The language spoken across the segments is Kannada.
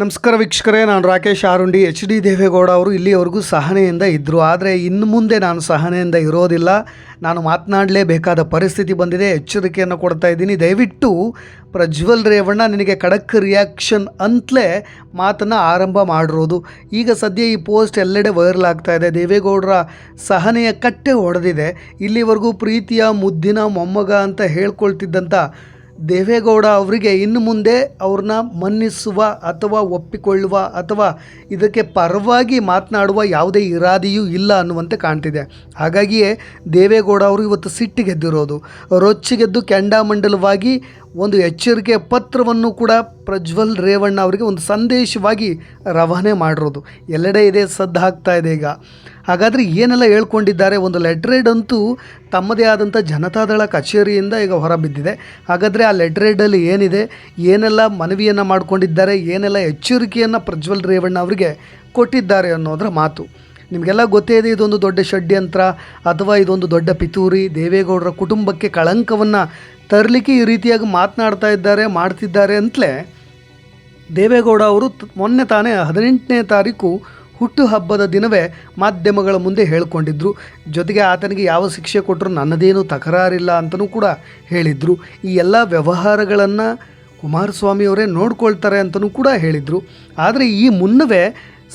ನಮಸ್ಕಾರ ವೀಕ್ಷಕರೇ, ನಾನು ರಾಕೇಶ್ ಆರುಂಡಿ, ಎಚ್ ಡಿ ದೇವೇಗೌಡ ಅವರು ಇಲ್ಲಿಯವರೆಗೂ ಸಹನೆಯಿಂದ ಇದ್ದರು ಆದರೆ ಇನ್ನು ಮುಂದೆ ನಾನು ಸಹನೆಯಿಂದ ಇರೋದಿಲ್ಲ. ನಾನು ಮಾತನಾಡಲೇಬೇಕಾದ ಪರಿಸ್ಥಿತಿ ಬಂದಿದೆ, ಎಚ್ಚರಿಕೆಯನ್ನು ಕೊಡ್ತಾ ಇದ್ದೀನಿ. ದಯವಿಟ್ಟು ಪ್ರಜ್ವಲ್ ರೇವಣ್ಣ, ನಿನಗೆ ಖಡಕ್ ರಿಯಾಕ್ಷನ್ ಅಂತಲೇ ಮಾತನ್ನು ಆರಂಭ ಮಾಡಿರೋದು. ಈಗ ಸದ್ಯ ಈ ಪೋಸ್ಟ್ ಎಲ್ಲೆಡೆ ವೈರಲ್ ಆಗ್ತಾ ಇದೆ. ದೇವೇಗೌಡರ ಸಹನೆಯ ಕಟ್ಟೆ ಹೊಡೆದಿದೆ ಇಲ್ಲಿವರೆಗೂ ಪ್ರೀತಿಯ, ಮುದ್ದಿನ, ಮೊಮ್ಮಗ ಅಂತ ಹೇಳ್ಕೊಳ್ತಿದ್ದಂಥ ದೇವೇಗೌಡ ಅವರಿಗೆ ಇನ್ನು ಮುಂದೆ ಅವ್ರನ್ನ ಮನ್ನಿಸುವ ಅಥವಾ ಒಪ್ಪಿಕೊಳ್ಳುವ ಅಥವಾ ಇದಕ್ಕೆ ಪರವಾಗಿ ಮಾತನಾಡುವ ಯಾವುದೇ ಇರಾದೆಯೂ ಇಲ್ಲ ಅನ್ನುವಂತೆ ಕಾಣ್ತಿದೆ. ಹಾಗಾಗಿಯೇ ದೇವೇಗೌಡ ಅವರು ಇವತ್ತು ಸಿಟ್ಟಿಗೆದ್ದಿರೋದು. ರೊಚ್ಚಿಗೆದ್ದು ಕೆಂಡಾಮಂಡಲವಾಗಿ ಒಂದು ಎಚ್ಚರಿಕೆ ಪತ್ರವನ್ನು ಕೂಡ ಪ್ರಜ್ವಲ್ ರೇವಣ್ಣ ಅವರಿಗೆ ಒಂದು ಸಂದೇಶವಾಗಿ ರವಾನೆ ಮಾಡಿರೋದು. ಎಲ್ಲೆಡೆ ಇದೆ ಸದ್ದು ಹಾಕ್ತಾ ಇದೆ ಈಗ. ಹಾಗಾದರೆ ಏನೆಲ್ಲ ಹೇಳ್ಕೊಂಡಿದ್ದಾರೆ? ಒಂದು ಲೆಟ್ರೇಡ್ ಅಂತೂ ತಮ್ಮದೇ ಆದಂಥ ಜನತಾದಳ ಕಚೇರಿಯಿಂದ ಈಗ ಹೊರಬಿದ್ದಿದೆ ಹಾಗಾದರೆ ಆ ಲೆಟ್ರೇಡಲ್ಲಿ ಏನಿದೆ? ಏನೆಲ್ಲ ಮನವಿಯನ್ನು ಮಾಡಿಕೊಂಡಿದ್ದಾರೆ? ಏನೆಲ್ಲ ಎಚ್ಚರಿಕೆಯನ್ನು ಪ್ರಜ್ವಲ್ ರೇವಣ್ಣ ಅವರಿಗೆ ಕೊಟ್ಟಿದ್ದಾರೆ ಅನ್ನೋದರ ಮಾತು. ನಿಮಗೆಲ್ಲ ಗೊತ್ತೇ ಇದೆ, ಇದೊಂದು ದೊಡ್ಡ ಷಡ್ಯಂತ್ರ ಅಥವಾ ಇದೊಂದು ದೊಡ್ಡ ಪಿತೂರಿ. ದೇವೇಗೌಡರ ಕುಟುಂಬಕ್ಕೆ ಕಳಂಕವನ್ನು ತರಲಿಕ್ಕೆ ಈ ರೀತಿಯಾಗಿ ಮಾತನಾಡ್ತಾ ಇದ್ದಾರೆ, ಮಾಡ್ತಿದ್ದಾರೆ ಅಂತಲೇ ದೇವೇಗೌಡ ಅವರು ಮೊನ್ನೆ ತಾನೇ ಹದಿನೆಂಟನೇ ತಾರೀಕು ಹುಟ್ಟುಹಬ್ಬದ ದಿನವೇ ಮಾಧ್ಯಮಗಳ ಮುಂದೆ ಹೇಳಿಕೊಂಡಿದ್ದರು ಜೊತೆಗೆ ಆತನಿಗೆ ಯಾವ ಶಿಕ್ಷೆ ಕೊಟ್ಟರು ನನ್ನದೇನು ತಕರಾರಿಲ್ಲ ಅಂತಲೂ ಕೂಡ ಹೇಳಿದರು. ಈ ಎಲ್ಲ ವ್ಯವಹಾರಗಳನ್ನು ಕುಮಾರಸ್ವಾಮಿ ಅವರೇ ನೋಡ್ಕೊಳ್ತಾರೆ ಅಂತಲೂ ಕೂಡ ಹೇಳಿದರು. ಆದರೆ ಈ ಮುನ್ನವೇ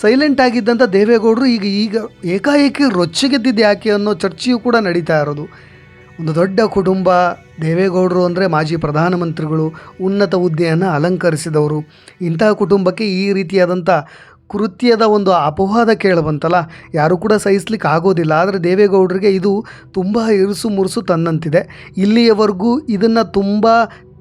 ಸೈಲೆಂಟ್ ಆಗಿದ್ದಂಥ ದೇವೇಗೌಡರು ಈಗ ಈಗ ಏಕಾಏಕಿ ರೊಚ್ಚಿಗೆದ್ದಿದ್ದು ಯಾಕೆ ಅನ್ನೋ ಚರ್ಚೆಯೂ ಕೂಡ ನಡೀತಾ ಇರೋದು. ಒಂದು ದೊಡ್ಡ ಕುಟುಂಬ, ದೇವೇಗೌಡರು ಅಂದರೆ ಮಾಜಿ ಪ್ರಧಾನಮಂತ್ರಿಗಳು, ಉನ್ನತ ಹುದ್ದೆಯನ್ನು ಅಲಂಕರಿಸಿದವರು. ಇಂತಹ ಕುಟುಂಬಕ್ಕೆ ಈ ರೀತಿಯಾದಂಥ ಕೃತ್ಯದ ಒಂದು ಅಪವಾದ ಕೇಳಬಂತಲ್ಲ, ಯಾರು ಕೂಡ ಸಹಿಸ್ಲಿಕ್ಕೆ ಆಗೋದಿಲ್ಲ. ಆದರೆ ದೇವೇಗೌಡರಿಗೆ ಇದು ತುಂಬ ಇರುಸು ಮುರುಸು ತನ್ನಂತಿದೆ. ಇಲ್ಲಿಯವರೆಗೂ ಇದನ್ನು ತುಂಬ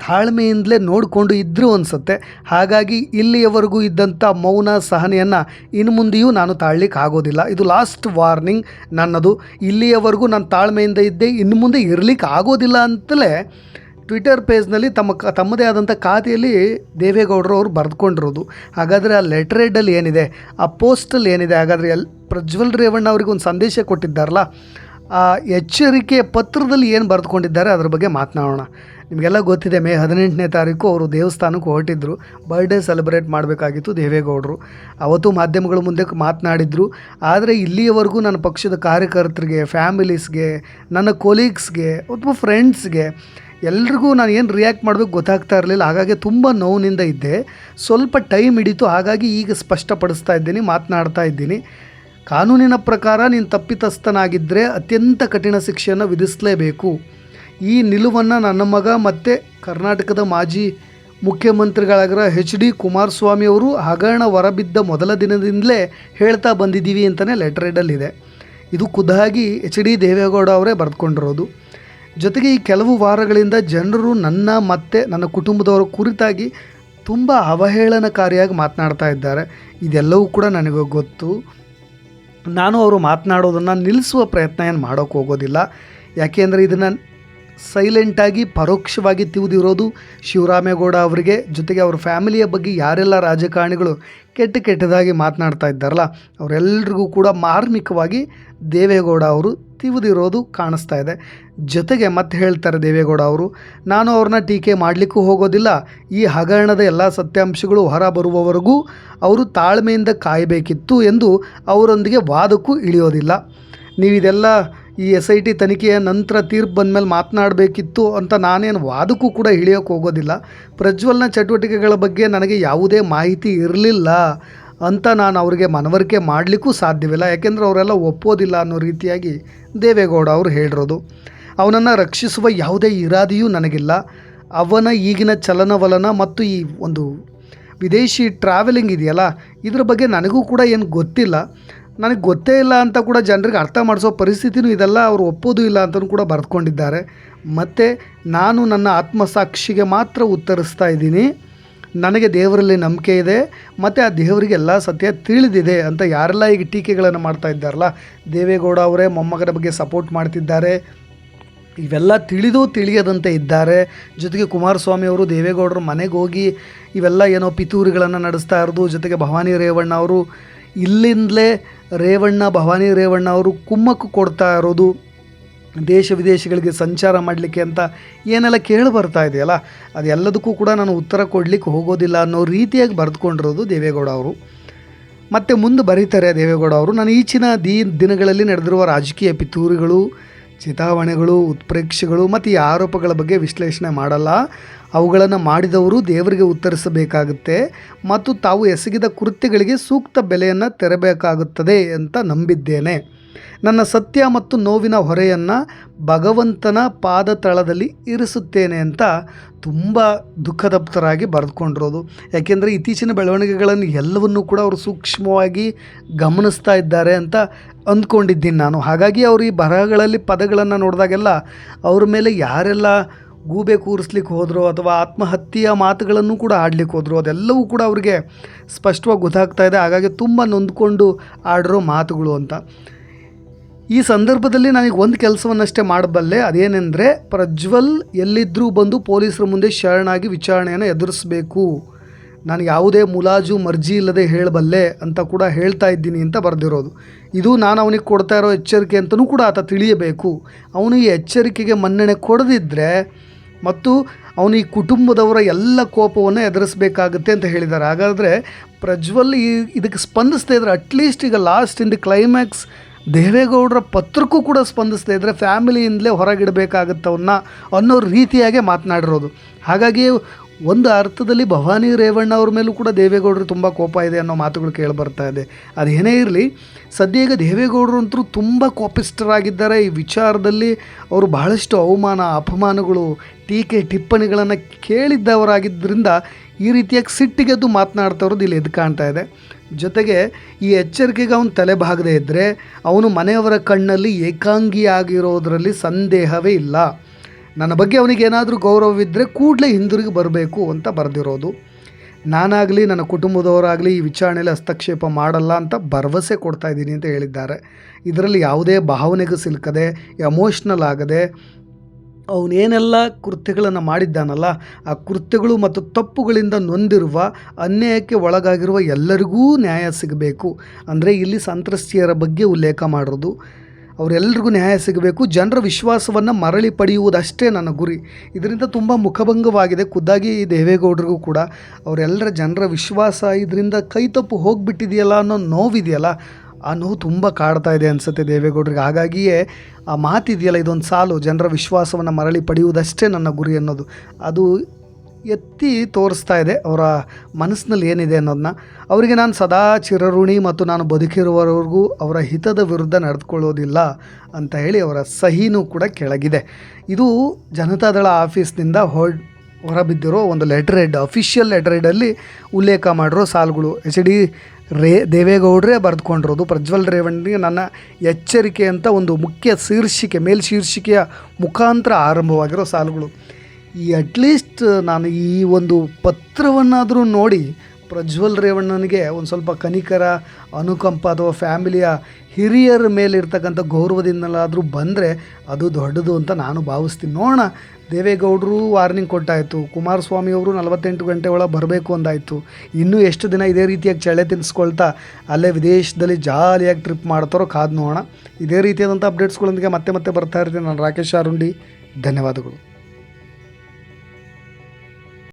ತಾಳ್ಮೆಯಿಂದಲೇ ನೋಡಿಕೊಂಡು ಇದ್ದರು ಅನಿಸುತ್ತೆ. ಹಾಗಾಗಿ ಇಲ್ಲಿಯವರೆಗೂ ಇದ್ದಂಥ ಮೌನ ಸಹನೆಯನ್ನು ಇನ್ನು ಮುಂದೆಯೂ ನಾನು ತಾಳ್ಲಿಕ್ಕೆ ಆಗೋದಿಲ್ಲ. ಇದು ಲಾಸ್ಟ್ ವಾರ್ನಿಂಗ್ ನನ್ನದು. ಇಲ್ಲಿಯವರೆಗೂ ನಾನು ತಾಳ್ಮೆಯಿಂದ ಇದ್ದೆ, ಇನ್ನು ಮುಂದೆ ಇರಲಿಕ್ಕೆ ಆಗೋದಿಲ್ಲ ಅಂತಲೇ ಟ್ವಿಟರ್ ಪೇಜ್ನಲ್ಲಿ ತಮ್ಮ ಕ, ತಮ್ಮದೇ ಆದಂಥ ಖಾತೆಯಲ್ಲಿ ದೇವೇಗೌಡರು ಅವರು ಬರೆದುಕೊಂಡಿರೋದು. ಹಾಗಾದರೆ ಆ ಲೆಟ್ರೇಡಲ್ಲಿ ಏನಿದೆ? ಆ ಪೋಸ್ಟಲ್ಲಿ ಏನಿದೆ? ಹಾಗಾದರೆ ಎಲ್, ಪ್ರಜ್ವಲ್ ರೇವಣ್ಣ ಅವರಿಗೆ ಒಂದು ಸಂದೇಶ ಕೊಟ್ಟಿದ್ದಾರಲ್ಲ, ಆ ಎಚ್ಚರಿಕೆ ಪತ್ರದಲ್ಲಿ ಏನು ಬರೆದುಕೊಂಡಿದ್ದಾರೆ ಅದ್ರ ಬಗ್ಗೆ ಮಾತನಾಡೋಣ. ನಿಮಗೆಲ್ಲ ಗೊತ್ತಿದೆ, ಮೇ ಹದಿನೆಂಟನೇ ತಾರೀಕು ಅವರು ದೇವಸ್ಥಾನಕ್ಕೆ ಹೊರಟಿದ್ರು. ಬರ್ಡೇ ಸೆಲೆಬ್ರೇಟ್ ಮಾಡಬೇಕಾಗಿತ್ತು ದೇವೇಗೌಡರು. ಅವತ್ತು ಮಾಧ್ಯಮಗಳ ಮುಂದೆ ಮಾತನಾಡಿದರು. ಆದರೆ ಇಲ್ಲಿಯವರೆಗೂ ನನ್ನ ಪಕ್ಷದ ಕಾರ್ಯಕರ್ತರಿಗೆ ಫ್ಯಾಮಿಲೀಸ್ಗೆ ನನ್ನ ಕೊಲೀಗ್ಸ್ಗೆ ಅಥವಾ ಫ್ರೆಂಡ್ಸ್ಗೆ ಎಲ್ರಿಗೂ ನಾನು ಏನು ರಿಯಾಕ್ಟ್ ಮಾಡಬೇಕು ಗೊತ್ತಾಗ್ತಾ ಇರಲಿಲ್ಲ. ಹಾಗಾಗಿ ತುಂಬ ನೋವಿನಿಂದ ಇದ್ದೆ. ಸ್ವಲ್ಪ ಟೈಮ್ ಹಿಡಿತು, ಹಾಗಾಗಿ ಈಗ ಸ್ಪಷ್ಟಪಡಿಸ್ತಾ ಇದ್ದೀನಿ, ಮಾತನಾಡ್ತಾ ಇದ್ದೀನಿ. ಕಾನೂನಿನ ಪ್ರಕಾರ ನೀನು ತಪ್ಪಿತಸ್ಥನಾಗಿದ್ದರೆ ಅತ್ಯಂತ ಕಠಿಣ ಶಿಕ್ಷೆಯನ್ನು ವಿಧಿಸಲೇಬೇಕು. ಈ ನಿಲುವನ್ನು ನನ್ನ ಮಗ ಮತ್ತು ಕರ್ನಾಟಕದ ಮಾಜಿ ಮುಖ್ಯಮಂತ್ರಿಗಳಾಗಿರೋ ಎಚ್ ಡಿ ಕುಮಾರಸ್ವಾಮಿ ಅವರು ಹಗರಣ ಹೊರಬಿದ್ದ ಮೊದಲ ದಿನದಿಂದಲೇ ಹೇಳ್ತಾ ಬಂದಿದ್ದೀವಿ ಅಂತಲೇ ಲೆಟ್ರೇಡಲ್ಲಿದೆ ಇದು ಖುದ್ದಾಗಿ ಎಚ್ ಡಿ ದೇವೇಗೌಡ ಅವರೇ ಬರೆದುಕೊಂಡಿರೋದು. ಜೊತೆಗೆ ಈ ಕೆಲವು ವಾರಗಳಿಂದ ಜನರು ನನ್ನ ಮತ್ತು ನನ್ನ ಕುಟುಂಬದವರ ಕುರಿತಾಗಿ ತುಂಬ ಅವಹೇಳನಕಾರಿಯಾಗಿ ಮಾತನಾಡ್ತಾ ಇದ್ದಾರೆ. ಇದೆಲ್ಲವೂ ಕೂಡ ನನಗೆ ಗೊತ್ತು. ನಾನು ಅವರು ಮಾತನಾಡೋದನ್ನು ನಿಲ್ಲಿಸುವ ಪ್ರಯತ್ನ ಏನು ಮಾಡೋಕ್ಕೋಗೋದಿಲ್ಲ ಯಾಕೆಂದರೆ ಇದನ್ನು ಸೈಲೆಂಟಾಗಿ ಪರೋಕ್ಷವಾಗಿ ತಿವಿದಿರೋದು ಶಿವರಾಮೇಗೌಡ ಅವರಿಗೆ. ಜೊತೆಗೆ ಅವ್ರ ಫ್ಯಾಮಿಲಿಯ ಬಗ್ಗೆ ಯಾರೆಲ್ಲ ರಾಜಕಾರಣಿಗಳು ಕೆಟ್ಟ ಕೆಟ್ಟದಾಗಿ ಮಾತನಾಡ್ತಾ ಇದ್ದಾರಲ್ಲ ಅವರೆಲ್ಲರಿಗೂ ಕೂಡ ಮಾರ್ಮಿಕವಾಗಿ ದೇವೇಗೌಡ ಅವರು ತಿವಿದಿರೋದು ಕಾಣಿಸ್ತಾ ಇದೆ. ಜೊತೆಗೆ ಮತ್ತೆ ಹೇಳ್ತಾರೆ ದೇವೇಗೌಡ ಅವರು, ನಾನು ಅವ್ರನ್ನ ಟೀಕೆ ಮಾಡಲಿಕ್ಕೂ ಹೋಗೋದಿಲ್ಲ. ಈ ಹಗರಣದ ಎಲ್ಲ ಸತ್ಯಾಂಶಗಳು ಹೊರ ಬರುವವರೆಗೂ ಅವರು ತಾಳ್ಮೆಯಿಂದ ಕಾಯಬೇಕಿತ್ತು ಎಂದು ಅವರೊಂದಿಗೆ ವಾದಕ್ಕೂ ಇಳಿಯೋದಿಲ್ಲ. ನೀವು ಇದೆಲ್ಲ ಈ ಎಸ್ ಐ ಟಿ ತನಿಖೆಯ ನಂತರ ತೀರ್ಪು ಬಂದಮೇಲೆ ಮಾತನಾಡಬೇಕಿತ್ತು ಅಂತ ನಾನೇನು ವಾದಕ್ಕೂ ಕೂಡ ಇಳಿಯೋಕ್ಕೆ ಹೋಗೋದಿಲ್ಲ. ಪ್ರಜ್ವಲ್ನ ಚಟುವಟಿಕೆಗಳ ಬಗ್ಗೆ ನನಗೆ ಯಾವುದೇ ಮಾಹಿತಿ ಇರಲಿಲ್ಲ ಅಂತ ನಾನು ಅವರಿಗೆ ಮನವರಿಕೆ ಮಾಡಲಿಕ್ಕೂ ಸಾಧ್ಯವಿಲ್ಲ. ಯಾಕೆಂದರೆ ಅವರೆಲ್ಲ ಒಪ್ಪೋದಿಲ್ಲ ಅನ್ನೋ ರೀತಿಯಾಗಿ ದೇವೇಗೌಡ ಅವರು ಹೇಳಿರೋದು. ಅವನನ್ನು ರಕ್ಷಿಸುವ ಯಾವುದೇ ಇರಾದೆಯೂ ನನಗಿಲ್ಲ. ಅವನ ಈಗಿನ ಚಲನವಲನ ಮತ್ತು ಈ ಒಂದು ವಿದೇಶಿ ಟ್ರಾವೆಲಿಂಗ್ ಇದೆಯಲ್ಲ, ಇದ್ರ ಬಗ್ಗೆ ನನಗೂ ಕೂಡ ಏನು ಗೊತ್ತಿಲ್ಲ. ನನಗೆ ಗೊತ್ತೇ ಇಲ್ಲ ಅಂತ ಕೂಡ ಜನರಿಗೆ ಅರ್ಥ ಮಾಡಿಸೋ ಪರಿಸ್ಥಿತಿನೂ ಇದೆಲ್ಲ ಅವರು ಒಪ್ಪೋದು ಇಲ್ಲ ಅಂತಲೂ ಕೂಡ ಬರೆದುಕೊಂಡಿದ್ದಾರೆ. ಮತ್ತು ನಾನು ನನ್ನ ಆತ್ಮಸಾಕ್ಷಿಗೆ ಮಾತ್ರ ಉತ್ತರಿಸ್ತಾ ಇದ್ದೀನಿ. ನನಗೆ ದೇವರಲ್ಲಿ ನಂಬಿಕೆ ಇದೆ. ಮತ್ತು ಆ ದೇವರಿಗೆ ಎಲ್ಲ ಸತ್ಯ ತಿಳಿದಿದೆ ಅಂತ ಯಾರೆಲ್ಲ ಈಗ ಟೀಕೆಗಳನ್ನು ಮಾಡ್ತಾ ಇದ್ದಾರಲ್ಲ, ದೇವೇಗೌಡ ಅವರೇ ಮೊಮ್ಮಗನ ಬಗ್ಗೆ ಸಪೋರ್ಟ್ ಮಾಡ್ತಿದ್ದಾರೆ. ಇವೆಲ್ಲ ತಿಳಿದು ತಿಳಿಯದಂತೆ ಇದ್ದಾರೆ. ಜೊತೆಗೆ ಕುಮಾರಸ್ವಾಮಿ ಅವರು ದೇವೇಗೌಡರ ಮನೆಗೆ ಹೋಗಿ ಇವೆಲ್ಲ ಏನೋ ಪಿತೂರಿಗಳನ್ನು ನಡೆಸ್ತಾ ಇರೋದು, ಜೊತೆಗೆ ಭವಾನಿ ರೇವಣ್ಣ ಅವರು ಇಲ್ಲಿಂದಲೇ ರೇವಣ್ಣ, ಭವಾನಿ ರೇವಣ್ಣ ಅವರು ಕುಮ್ಮಕ್ಕು ಕೊಡ್ತಾ ಇರೋದು, ದೇಶ ವಿದೇಶಗಳಿಗೆ ಸಂಚಾರ ಮಾಡಲಿಕ್ಕೆ ಅಂತ ಏನೆಲ್ಲ ಕೇಳಿ ಬರ್ತಾ ಇದೆಯಲ್ಲ, ಅದೆಲ್ಲದಕ್ಕೂ ಕೂಡ ನಾನು ಉತ್ತರ ಕೊಡಲಿಕ್ಕೆ ಹೋಗೋದಿಲ್ಲ ಅನ್ನೋ ರೀತಿಯಾಗಿ ಬರೆದುಕೊಂಡಿರೋದು ದೇವೇಗೌಡ ಅವರು. ಮತ್ತು ಮುಂದೆ ಬರೀತಾರೆ ದೇವೇಗೌಡ ಅವರು. ನಾನು ಈಚಿನ ದಿ ದಿನಗಳಲ್ಲಿ ನಡೆದಿರುವ ರಾಜಕೀಯ ಪಿತೂರಿಗಳು ಚಿತಾವಣೆಗಳು, ಉತ್ಪ್ರೇಕ್ಷೆಗಳು ಮತ್ತು ಈ ಆರೋಪಗಳ ಬಗ್ಗೆ ವಿಶ್ಲೇಷಣೆ ಮಾಡಲ್ಲ. ಅವುಗಳನ್ನು ಮಾಡಿದವರು ದೇವರಿಗೆ ಉತ್ತರಿಸಬೇಕಾಗುತ್ತೆ ಮತ್ತು ತಾವು ಎಸಗಿದ ಕೃತ್ಯಗಳಿಗೆ ಸೂಕ್ತ ಬೆಲೆಯನ್ನು ತೆರಬೇಕಾಗುತ್ತದೆ ಅಂತ ನಂಬಿದ್ದೇನೆ. ನನ್ನ ಸತ್ಯ ಮತ್ತು ನೋವಿನ ಹೊರೆಯನ್ನು ಭಗವಂತನ ಪಾದ ತಳದಲ್ಲಿ ಇರಿಸುತ್ತೇನೆ ಅಂತ ತುಂಬ ದುಃಖದಪ್ತರಾಗಿ ಬರೆದುಕೊಂಡಿರೋದು. ಯಾಕೆಂದರೆ ಇತ್ತೀಚಿನ ಬೆಳವಣಿಗೆಗಳನ್ನು ಎಲ್ಲವನ್ನೂ ಕೂಡ ಅವರು ಸೂಕ್ಷ್ಮವಾಗಿ ಗಮನಿಸ್ತಾ ಇದ್ದಾರೆ ಅಂತ ಅಂದ್ಕೊಂಡಿದ್ದೀನಿ ನಾನು. ಹಾಗಾಗಿ ಅವರು ಈ ಬರಹಗಳಲ್ಲಿ ಪದಗಳನ್ನು ನೋಡಿದಾಗೆಲ್ಲ ಅವ್ರ ಮೇಲೆ ಯಾರೆಲ್ಲ ಗೂಬೆ ಕೂರಿಸ್ಲಿಕ್ಕೆ ಹೋದರು ಅಥವಾ ಆತ್ಮಹತ್ಯೆಯ ಮಾತುಗಳನ್ನು ಕೂಡ ಆಡ್ಲಿಕ್ಕೆ ಹೋದರು ಅದೆಲ್ಲವೂ ಕೂಡ ಅವರಿಗೆ ಸ್ಪಷ್ಟವಾಗಿ ಗೊತ್ತಾಗ್ತಾ ಇದೆ. ಹಾಗಾಗಿ ತುಂಬ ನೊಂದ್ಕೊಂಡು ಆಡಿರೋ ಮಾತುಗಳು ಅಂತ. ಈ ಸಂದರ್ಭದಲ್ಲಿ ನನಗೆ ಒಂದು ಕೆಲಸವನ್ನಷ್ಟೇ ಮಾಡಬಲ್ಲೆ, ಅದೇನೆಂದರೆ ಪ್ರಜ್ವಲ್ ಎಲ್ಲಿದ್ದರೂ ಬಂದು ಪೊಲೀಸರ ಮುಂದೆ ಶರಣಾಗಿ ವಿಚಾರಣೆಯನ್ನು ಎದುರಿಸಬೇಕು. ನಾನು ಯಾವುದೇ ಮುಲಾಜು ಮರ್ಜಿ ಇಲ್ಲದೆ ಹೇಳಬಲ್ಲೆ ಅಂತ ಕೂಡ ಹೇಳ್ತಾ ಇದ್ದೀನಿ ಅಂತ ಬರೆದಿರೋದು. ಇದು ನಾನು ಅವನಿಗೆ ಕೊಡ್ತಾ ಇರೋ ಎಚ್ಚರಿಕೆ ಅಂತಲೂ ಕೂಡ ಆತ ತಿಳಿಯಬೇಕು. ಅವನು ಈ ಎಚ್ಚರಿಕೆಗೆ ಮನ್ನಣೆ ಕೊಡದಿದ್ದರೆ ಮತ್ತು ಅವನು ಈ ಕುಟುಂಬದವರ ಎಲ್ಲ ಕೋಪವನ್ನು ಎದುರಿಸಬೇಕಾಗುತ್ತೆ ಅಂತ ಹೇಳಿದ್ದಾರೆ. ಹಾಗಾದರೆ ಪ್ರಜ್ವಲ್ ಈ ಇದಕ್ಕೆ ಸ್ಪಂದಿಸ್ತಾ ಇದ್ದರೆ ಅಟ್ಲೀಸ್ಟ್ ಈಗ ಲಾಸ್ಟ್ ಇನ್ ದಿ ಕ್ಲೈಮ್ಯಾಕ್ಸ್ ದೇವೇಗೌಡರ ಪತ್ರಕ್ಕೂ ಕೂಡ ಸ್ಪಂದಿಸ್ತಾ ಇದ್ದರೆ ಫ್ಯಾಮಿಲಿಯಿಂದಲೇ ಹೊರಗಿಡಬೇಕಾಗತ್ತವನ್ನ ಅನ್ನೋ ರೀತಿಯಾಗೆ ಮಾತನಾಡಿರೋದು. ಹಾಗಾಗಿ ಒಂದು ಅರ್ಥದಲ್ಲಿ ಭವಾನಿ ರೇವಣ್ಣ ಅವ್ರ ಮೇಲೂ ಕೂಡ ದೇವೇಗೌಡರು ತುಂಬ ಕೋಪ ಇದೆ ಅನ್ನೋ ಮಾತುಗಳು ಕೇಳಿ ಬರ್ತಾ ಇದೆ ಏನೇ ಇರಲಿ ಸದ್ಯ ಈಗ ದೇವೇಗೌಡರು ಅಂತೂ ತುಂಬ ಕೋಪಿಸ್ಟರಾಗಿದ್ದಾರೆ ಈ ವಿಚಾರದಲ್ಲಿ ಅವರು ಬಹಳಷ್ಟು ಅವಮಾನ, ಅಪಮಾನಗಳು, ಟೀಕೆ, ಟಿಪ್ಪಣಿಗಳನ್ನು ಕೇಳಿದ್ದವರಾಗಿದ್ದರಿಂದ ಈ ರೀತಿಯಾಗಿ ಸಿಟ್ಟಿಗೆದ್ದು ಮಾತನಾಡ್ತಾ ಇರೋದು ಇಲ್ಲಿ ಎದ್ದು ಕಾಣ್ತಾ ಇದೆ. ಜೊತೆಗೆ ಈ ಎಚ್ಚರಿಕೆಗೆ ಅವನು ತಲೆಬಾಗದೇ ಇದ್ದರೆ ಅವನು ಮನೆಯವರ ಕಣ್ಣಲ್ಲಿ ಏಕಾಂಗಿಯಾಗಿರೋದರಲ್ಲಿ ಸಂದೇಹವೇ ಇಲ್ಲ. ನನ್ನ ಬಗ್ಗೆ ಅವನಿಗೆ ಏನಾದರೂ ಗೌರವವಿದ್ದರೆ ಕೂಡಲೇ ಹಿಂದಿರುಗಿ ಬರಬೇಕು ಅಂತ ಬರೆದಿರೋದು. ನಾನಾಗಲಿ, ನನ್ನ ಕುಟುಂಬದವರಾಗಲಿ ಈ ವಿಚಾರಣೆಯಲ್ಲಿ ಹಸ್ತಕ್ಷೇಪ ಮಾಡಲ್ಲ ಅಂತ ಭರವಸೆ ಕೊಡ್ತಾ ಇದ್ದೀನಿ ಅಂತ ಹೇಳಿದ್ದಾರೆ. ಇದರಲ್ಲಿ ಯಾವುದೇ ಭಾವನೆಗೂ ಸಿಲುಕದೆ ಎಮೋಷ್ನಲ್ ಆಗದೆ ಅವನೇನೆಲ್ಲ ಕೃತ್ಯಗಳನ್ನು ಮಾಡಿದ್ದಾನಲ್ಲ, ಆ ಕೃತ್ಯಗಳು ಮತ್ತು ತಪ್ಪುಗಳಿಂದ ನೊಂದಿರುವ, ಅನ್ಯಾಯಕ್ಕೆ ಒಳಗಾಗಿರುವ ಎಲ್ಲರಿಗೂ ನ್ಯಾಯ ಸಿಗಬೇಕು. ಅಂದರೆ ಇಲ್ಲಿ ಸಂತ್ರಸ್ತಿಯರ ಬಗ್ಗೆ ಉಲ್ಲೇಖ ಮಾಡಿರೋದು. ಅವರೆಲ್ಲರಿಗೂ ನ್ಯಾಯ ಸಿಗಬೇಕು. ಜನರ ವಿಶ್ವಾಸವನ್ನು ಮರಳಿ ಪಡೆಯುವುದಷ್ಟೇ ನನ್ನ ಗುರಿ. ಇದರಿಂದ ತುಂಬ ಮುಖಭಂಗವಾಗಿದೆ. ಖುದ್ದಾಗಿ ದೇವೇಗೌಡರಿಗೂ ಕೂಡ ಅವರೆಲ್ಲರ ಜನರ ವಿಶ್ವಾಸ ಇದರಿಂದ ಕೈ ತಪ್ಪು ಹೋಗಿಬಿಟ್ಟಿದೆಯಲ್ಲ ಅನ್ನೋ ನೋವಿದೆಯಲ್ಲ ಆ ನೋವು ತುಂಬ ಕಾಡ್ತಾ ಇದೆ ಅನಿಸುತ್ತೆ ದೇವೇಗೌಡರಿಗೆ. ಹಾಗಾಗಿಯೇ ಆ ಮಾತಿದೆಯಲ್ಲ, ಇದೊಂದು ಸಾಲು. ಜನರ ವಿಶ್ವಾಸವನ್ನು ಮರಳಿ ಪಡೆಯುವುದಷ್ಟೇ ನನ್ನ ಗುರಿ ಅನ್ನೋದು. ಅದು ಎತ್ತಿ ತೋರಿಸ್ತಾ ಇದೆ ಅವರ ಮನಸ್ಸಿನಲ್ಲಿ ಏನಿದೆ ಅನ್ನೋದನ್ನ ಅವರಿಗೆ ನಾನು ಸದಾ ಚಿರಋಣಿ ಮತ್ತು ನಾನು ಬದುಕಿರುವವರೆಗೂ ಅವರ ಹಿತದ ವಿರುದ್ಧ ನಡೆದುಕೊಳ್ಳೋದಿಲ್ಲ ಅಂತ ಹೇಳಿ ಅವರ ಸಹಿನೂ ಕೂಡ ಕೆಳಗಿದೆ. ಇದು ಜನತಾದಳ ಆಫೀಸ್ನಿಂದ ಹೊರ ಹೊರಬಿದ್ದಿರೋ ಒಂದು ಲೆಟರ್ ಹೆಡ್, ಅಫಿಷಿಯಲ್ ಲೆಟರ್ ಹೆಡಲ್ಲಿ ಉಲ್ಲೇಖ ಮಾಡಿರೋ ಸಾಲುಗಳು. ಎಚ್ ಡಿ ರೇ, ದೇವೇಗೌಡರೇ ಬರೆದುಕೊಂಡಿರೋದು. ಪ್ರಜ್ವಲ್ ರೇವಣ್ಣಿಗೆ ನನ್ನ ಎಚ್ಚರಿಕೆ ಅಂತ ಒಂದು ಮುಖ್ಯ ಶೀರ್ಷಿಕೆ ಮೇಲ್ಶೀರ್ಷಿಕೆಯ ಮುಖಾಂತರ ಆರಂಭವಾಗಿರೋ ಸಾಲುಗಳು. ಈ ಅಟ್ಲೀಸ್ಟ್ ನಾನು ಈ ಒಂದು ಪತ್ರವನ್ನಾದರೂ ನೋಡಿ ಪ್ರಜ್ವಲ್ ರೇವಣ್ಣನಿಗೆ ಒಂದು ಸ್ವಲ್ಪ ಕನಿಕರ, ಅನುಕಂಪ ಅಥವಾ ಫ್ಯಾಮಿಲಿಯ ಹಿರಿಯರ ಮೇಲಿರ್ತಕ್ಕಂಥ ಗೌರವದಿಂದಲಾದರೂ ಬಂದರೆ ಅದು ದೊಡ್ಡದು ಅಂತ ನಾನು ಭಾವಿಸ್ತೀನಿ. ನೋಡೋಣ ದೇವೇಗೌಡರು ವಾರ್ನಿಂಗ್ ಕೊಟ್ಟಾಯಿತು. ಕುಮಾರಸ್ವಾಮಿ ಅವರು ನಲವತ್ತೆಂಟು ಗಂಟೆ ಒಳಗೆ ಬರಬೇಕು ಅಂದಾಯಿತು. ಇನ್ನೂ ಎಷ್ಟು ದಿನ ಇದೇ ರೀತಿಯಾಗಿ ಚಳೆ ತಿನ್ನಿಸ್ಕೊಳ್ತಾ ಅಲ್ಲೇ ವಿದೇಶದಲ್ಲಿ ಜಾಲಿಯಾಗಿ ಟ್ರಿಪ್ ಮಾಡ್ತಾರೋ ಕಾದು ನೋಡೋಣ. ಇದೇ ರೀತಿಯಾದಂಥ ಅಪ್ಡೇಟ್ಸ್ಗಳೊಂದಿಗೆ ಮತ್ತೆ ಮತ್ತೆ ಬರ್ತಾ ಇರ್ತೀನಿ. ನಾನು ರಾಕೇಶ್ ಆರುಂಡಿ ಧನ್ಯವಾದಗಳು.